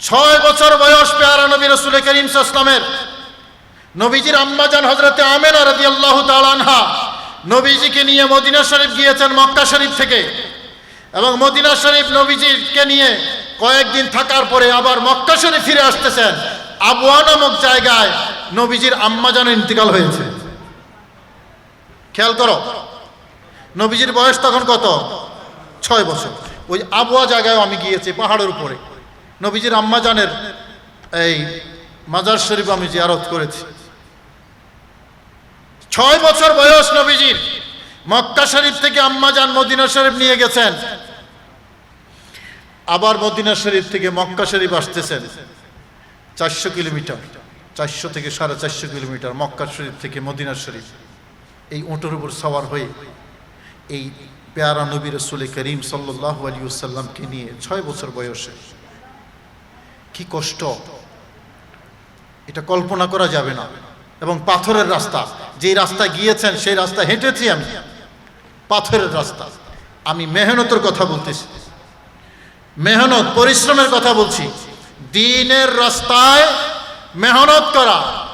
ছয় বছর বয়স পেয়ারা নবী রসুল করিম ইসলামের নবীজির আম্মাজান হজরতে আমেনা রাদি আল্লাহ তালানহা নবীজিকে নিয়ে মদিনা শরীফ গিয়েছেন মক্কা শরীফ থেকে। এবং মদিনা শরীফ নবীজিকে নিয়ে কয়েকদিন থাকার পরে আবার মক্কা শরীফ ফিরে আসতেছেন। আবুয়া নামক জায়গায় নবীজির আম্মাজানের ইন্তিকাল হয়েছে। খেয়াল করো, নবীজির বয়স তখন কত? ছয় বছর। ওই আবুয়া জায়গায় আমি গিয়েছি পাহাড়ের উপরে। নবীজির আম্মাজানের এই মাজার শরীফ আমি জিয়ারত করেছি। ছয় বছর বয়স নবীজির। মক্কা শরীফ থেকে আম্মাজান মদিনা শরীফ নিয়ে গেছেন। আবার মদিনা শরীফ থেকে মক্কা শরীফ আসতেছেন। চারশো কিলোমিটার, চারশো থেকে সাড়ে চারশো কিলোমিটার মক্কা শরীফ থেকে মদিনা শরীফ। এই ওঁটোর উপর সওয়ার হয়ে এই পেয়ারা নবী রসুল করিম সাল্লাহ আলী সাল্লামকে নিয়ে ছয় বছর বয়সে কি কষ্ট? এটা কল্পনা করা যাবে না। এবং পাথরের রাস্তা, যেই রাস্তা গিয়েছেন, সেই রাস্তা হেঁটেছি আমি। পাথরের রাস্তা। আমি মেহনতের কথা বলতেছি। মেহনত, পরিশ্রমের কথা বলছি। দিনের রাস্তায় মেহনত করা,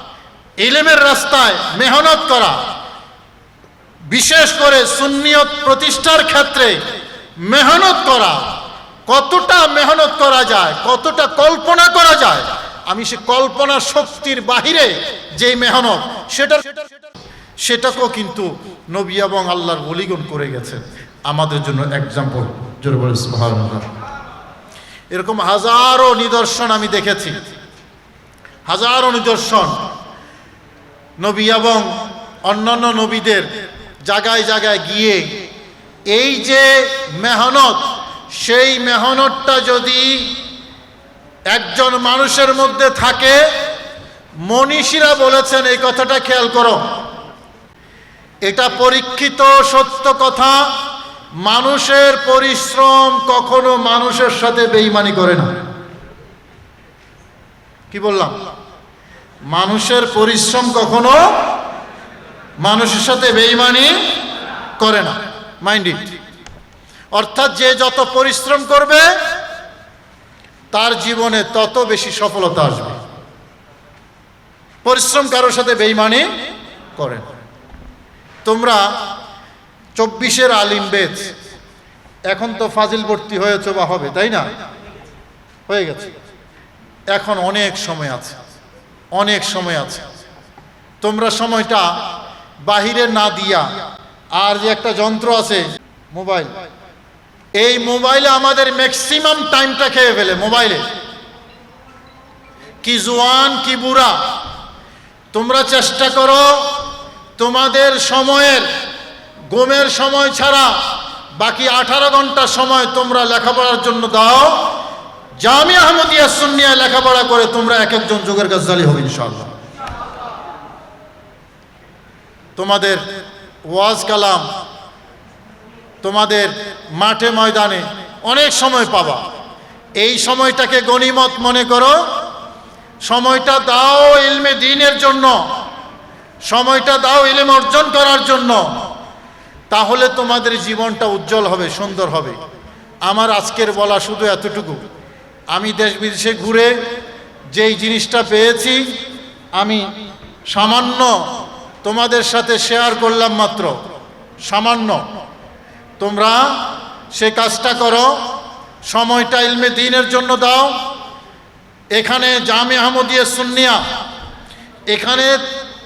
ইলেমের রাস্তায় মেহনত করা, বিশেষ করে সুন্নিয়ত প্রতিষ্ঠার ক্ষেত্রে মেহনত করা কতটা মেহনত করা যায়, কতটা কল্পনা করা যায়, আমি সে কল্পনা শক্তির বাহিরে যে মেহনত সেটা সেটাকেও কিন্তু নবী এবং আল্লাহর বলিগণ করে গেছেন। আমাদের জন্য এক্সাম্পল এরকম হাজারো নিদর্শন আমি দেখেছি। হাজারো নিদর্শন। নবী এবং অন্যান্য নবীদের জায়গায় জায়গায় গিয়ে এই যে মেহনত সেই মেহনতটা যদি একজন মানুষের মধ্যে থাকে, মনীষীরা বলেছেন, এই কথাটা খেয়াল করো। এটা পরীক্ষিত সত্য কথা, মানুষের পরিশ্রম কখনো মানুষের সাথে বেইমানি করে না। কি বললাম? মানুষের পরিশ্রম কখনো মানুষের সাথে বেইমানি করে না। মাইন্ড ইট অর্থাৎ যে যত পরিশ্রম করবে, তার জীবনে তত বেশি সফলতা আসবে। পরিশ্রম কারোর সাথে বেইমানি করে না। তোমরা চব্বিশের আলিম বেদ, এখন তো ফাজিল ভর্তি হয়েছে বা হবে, তাই না? হয়ে গেছে। এখন অনেক সময় আছে, অনেক সময় আছে। তোমরা সময়টা বাহিরে না দিয়া, আর যে একটা যন্ত্র আছে, মোবাইল এই মোবাইলে আমাদের ম্যাক্সিমাম টাইমটা খেয়ে ফেলে, মোবাইলে। কি জোয়ান, কি বুড়া। তোমরা চেষ্টা করো তোমাদের সময়ের, ঘুমের সময় ছাড়া বাকি আঠারো ঘণ্টা সময় তোমরা লেখাপড়ার জন্য দাও। জামি আহমদিয়া সুন্নিয়া লেখাপড়া করে তোমরা এক একজন যুগের গাজ্জালি হবে, ইনশাআল্লাহ। তোমাদের ওয়াজ কালাম তোমাদের মাঠে ময়দানে অনেক সময় পাবা। এই সময়টাকে গণিমত মনে করো। সময়টা দাও ইলমে দিনের জন্য। সময়টা দাও ইলম অর্জন করার জন্য। তাহলে তোমাদের জীবনটা উজ্জ্বল হবে, সুন্দর হবে। আমার আজকের বলা শুধু এতটুকু। আমি দেশ বিদেশে ঘুরে যেই জিনিসটা পেয়েছি, আমি সামান্য তোমাদের সাথে শেয়ার করলাম মাত্র। সামান্য। তোমরা সে কাজটা করো, সময়টা ইলমে দিনের জন্য দাও। এখানে জামে আহমদিয়া সুন্নিয়া, এখানে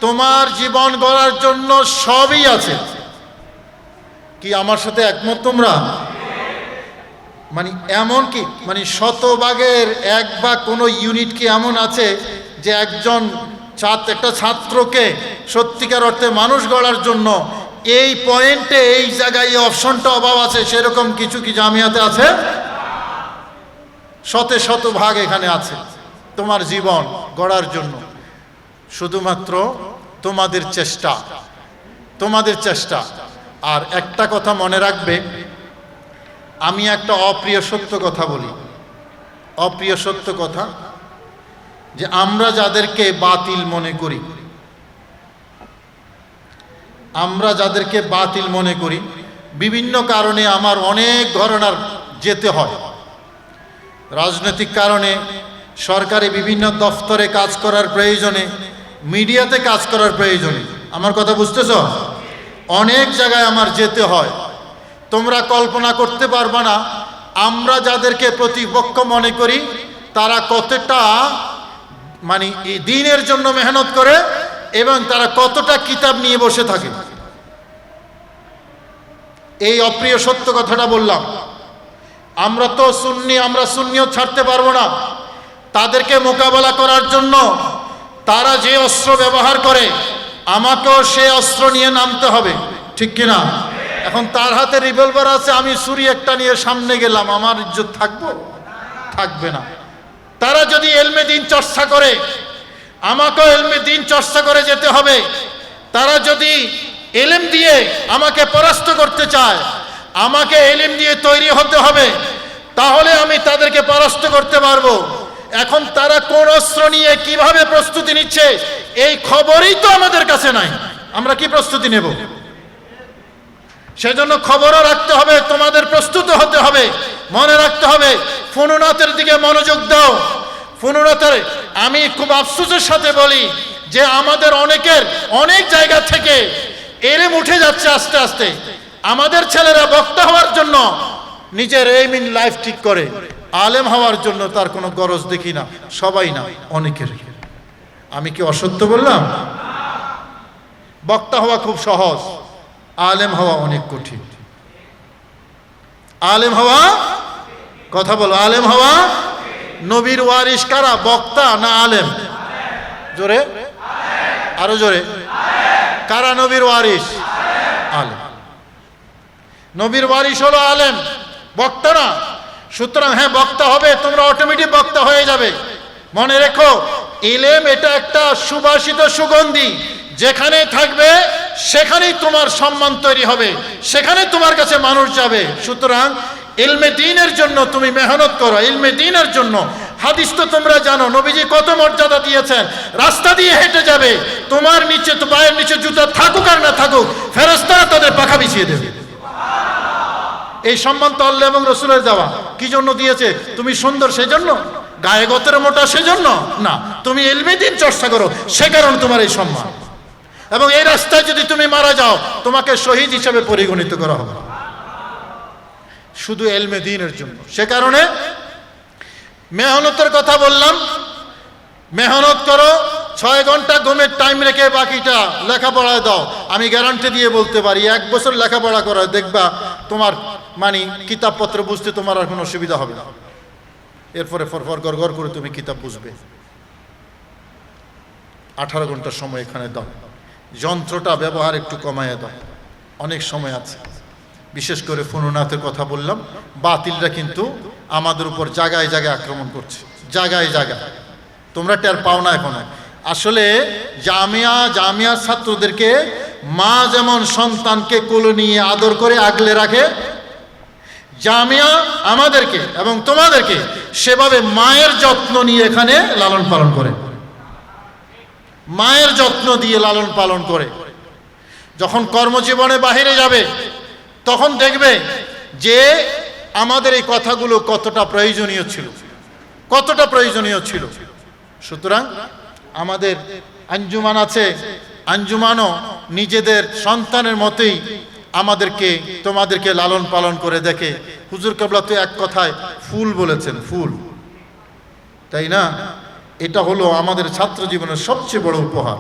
তোমার জীবন গড়ার জন্য সবই আছে। কি আমার সাথে একমত তোমরা? মানে এমন কি? মানে শতভাগের এক বা কোনো ইউনিট কি এমন আছে যে একজন ছাত্র, একটা ছাত্রকে সত্যিকার অর্থে মানুষ গড়ার জন্য এই পয়েন্টে, এই জায়গায় এই অপশনটা অভাব আছে, সেরকম কিছু কি জামিয়াতে আছে? শতে শত ভাগ এখানে আছে, তোমার জীবন গড়ার জন্য। শুধুমাত্র তোমাদের চেষ্টা তোমাদের চেষ্টা। আর একটা কথা মনে রাখবে, আমি একটা অপ্রিয় সত্য কথা বলি। অপ্রিয় সত্য কথা, যে আমরা যাদেরকে বাতিল মনে করি আমরা যাদেরকে বাতিল মনে করি, বিভিন্ন কারণে আমার অনেক ঘটনার যেতে হয়। রাজনৈতিক কারণে, সরকারি বিভিন্ন দফতরে কাজ করার প্রয়োজনে, মিডিয়াতে কাজ করার প্রয়োজনে। আমার কথা বুঝতেছ? অনেক জায়গায় আমার যেতে হয়। তোমরা কল্পনা করতে পারবা না, আমরা যাদেরকে প্রতিপক্ষ মনে করি, তারা কতটা মানে দিনের জন্য মেহনত করে এবং তারা কতটা কিতাব নিয়ে বসে থাকে। এই অপ্রিয় সত্য কথাটা বললাম। আমরা তো সুন্নি, আমরা সুন্নিও ছাড়তে পারব না। তাদেরকে মোকাবেলা করার জন্য তারা যে অস্ত্র ব্যবহার করে, আমাকেও সে অস্ত্র নিয়ে নামতে হবে। ঠিক কিনা? এখন তার হাতে রিভলভার আছে, আমি ছুরি একটা নিয়ে সামনে গেলাম, আমার ইজ্জত থাকব? থাকবে না। তারা যদি এলমে দিন চর্চা করে আমাকেও এলমে দিন চর্চা করে যেতে হবে। তারা যদি এলেম দিয়ে আমাকে পরাস্ত করতে চায়, আমাকে এলিম দিয়ে তৈরি হতে হবে, তাহলে আমি তাদেরকে পরাস্ত করতে পারব। এখন তারা কোন অস্ত্র নিয়ে কীভাবে প্রস্তুতি নিচ্ছে, এই খবরই তো আমাদের কাছে নাই। আমরা কি প্রস্তুতি নেব? সেজন্য খবরও রাখতে হবে, তোমাদের প্রস্তুত হতে হবে, মনে রাখতে হবে ফনুনাথের দিকে মনোযোগ দাও। ফনুনাথের আমি খুব আফসোসের সাথে বলি যে আমাদের অনেকের অনেক জায়গা থেকে এরেম উঠে যাচ্ছে আস্তে আস্তে। আমাদের ছেলেরা বক্তা হওয়ার জন্য নিজের এইম ইন লাইফ ঠিক করে। আলেম হওয়ার জন্য তার কোনো গরজ দেখি না, সবাই না, অনেকের। আমি কি অসত্য বললাম? বক্তা হওয়া খুব সহজ, আলেম হওয়া অনেক কঠিন। আলেম হওয়া, কথা বলো, আলেম হওয়া নবীর ওয়ারিস কারা? বক্তা না আলেম? জোরে? আরও জোরে। কারা নবীর ওয়ারিস আলেম। নবীর ওয়ারিস হলো আলেম। বক্তা না। সুতরাং হ্যাঁ বক্তা হবে, তোমরা অটোমেটিক বক্তা হয়ে যাবে। মনে রেখো, ইলেম এটা একটা সুবাসিত সুগন্ধি। যেখানে থাকবে, সেখানেই তোমার সম্মান তৈরি হবে। সেখানে তোমার কাছে মানুষ যাবে। সুতরাং ইলমে দিনের জন্য তুমি মেহনত করো, ইলমে দিনের জন্য। হাদিস তো তোমরা জানো, নবীজি কত মর্যাদা দিয়েছেন। রাস্তা দিয়ে হেঁটে যাবে, তোমার নিচে তো পায়ের নিচে জুতা থাকুক আর না থাকুক ফেরস্তারা তাদের পাখা বিছিয়ে দেবে। এই সম্মান তো আল্লাহ এবং রসুলের দেওয়া। কি জন্য দিয়েছে? তুমি সুন্দর সেজন্য? গায়ে গতের মোটা সেজন্য? না, তুমি এলমে দিন চর্চা করো, সে কারণ তোমার এই সম্মান। এবং এই রাস্তায় যদি তুমি মারা যাও, তোমাকে শহীদ হিসেবে পরিগণিত করা হবে। শুধু এলমে দিনের জন্য। সে কারণে মেহনতের কথা বললাম। মেহনত করো, ছয় ঘণ্টা ঘুমের টাইম রেখে বাকিটা লেখাপড়ায় দাও। আমি গ্যারান্টি দিয়ে বলতে পারি, এক বছর লেখাপড়া করো দেখবা তোমার মানে কিতাবপত্র বুঝতে তোমার আর কোনো অসুবিধা হবে না। এরপরে ফরফর গড় গড় করে তুমি কিতাব বুঝবে। আঠারো ঘণ্টার সময় এখানে দাও। যন্ত্রটা ব্যবহার একটু কমায় দাও। অনেক সময় আছে। বিশেষ করে ফনুনাথের কথা বললাম, বাতিলরা কিন্তু আমাদের উপর জায়গায় জায়গায় আক্রমণ করছে, জায়গায় জায়গায়। তোমরা টের পাও না এখন। আসলে জামিয়া, জামিয়ার ছাত্রদেরকে মা যেমন সন্তানকে কোলে নিয়ে আদর করে আগলে রাখে, জামিয়া আমাদেরকে এবং তোমাদেরকে সেভাবে মায়ের যত্ন নিয়ে এখানে লালন পালন করে। মায়ের যত্ন দিয়ে লালন পালন করে। যখন কর্মজীবনে বাহিরে যাবে তখন দেখবে যে আমাদের এই কথাগুলো কতটা প্রয়োজনীয় ছিল। কতটা প্রয়োজনীয় ছিল। সুতরাং আমাদের আঞ্জুমান আছে। আঞ্জুমানও নিজেদের সন্তানের মতেই আমাদেরকে, তোমাদেরকে লালন পালন করে দেখে। হুজুর কাবলা তো এক কথায় ফুল বলেছেন, ফুল। তাই না? এটা হলো আমাদের ছাত্র জীবনের সবচেয়ে বড় উপহার।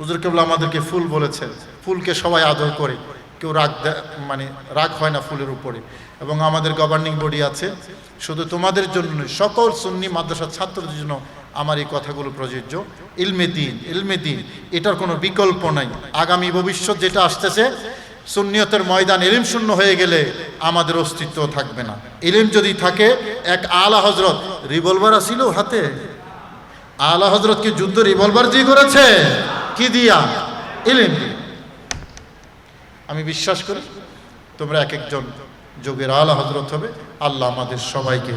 হুজুর কেবল আমাদেরকে ফুল বলেছেন। ফুলকে সবাই আদর করে। কেউ রাগ মানে রাগ হয় না ফুলের উপরে। এবং আমাদের গভর্নিং বডি আছে। শুধু তোমাদের জন্য নয়, সকল সুন্নি মাদ্রাসার ছাত্রদের জন্য আমার এই কথাগুলো প্রযোজ্য। ইলমে দিন ইলমে দিন এটার কোনো বিকল্প নাই। আগামী ভবিষ্যৎ যেটা আসতেছে সুন্নিয়তের ময়দান এলিম শূন্য হয়ে গেলে আমাদের অস্তিত্ব থাকবে না। ইলিম যদি থাকে এক আলা হজরত রিভলভার আসিল হাতে। আলা হজরতকে যুদ্ধ রিভলভার দিয়ে করেছে কি দিয়া? ইলিম। দিয়ে। আমি বিশ্বাস করি তোমরা এক একজন যোগের আলা হজরত হবে। আল্লাহ আমাদের সবাইকে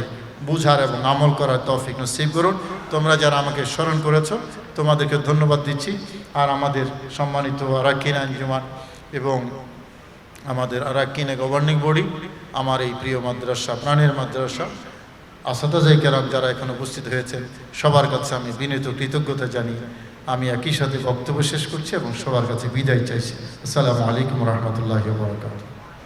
বুঝার এবং আমল করার তৌফিক নসিব করুন। তোমরা যারা আমাকে স্মরণ করেছ, তোমাদেরকে ধন্যবাদ দিচ্ছি। আর আমাদের সম্মানিত আরাকিন আঞ্জুমান এবং আমাদের আরাকিনে গভর্নিং বডি, আমার এই প্রিয় মাদ্রাসা, প্রাণের মাদ্রাসা আসাদাজাই কেরাম যারা এখন উপস্থিত হয়েছেন, সবার কাছে আমি বিনীত কৃতজ্ঞতা জানি আমি একই সাথে বক্তব্য শেষ করছি এবং সবার কাছে বিদায় চাইছি। আসসালামু আলাইকুম রহমতুল্লাহ বরকাত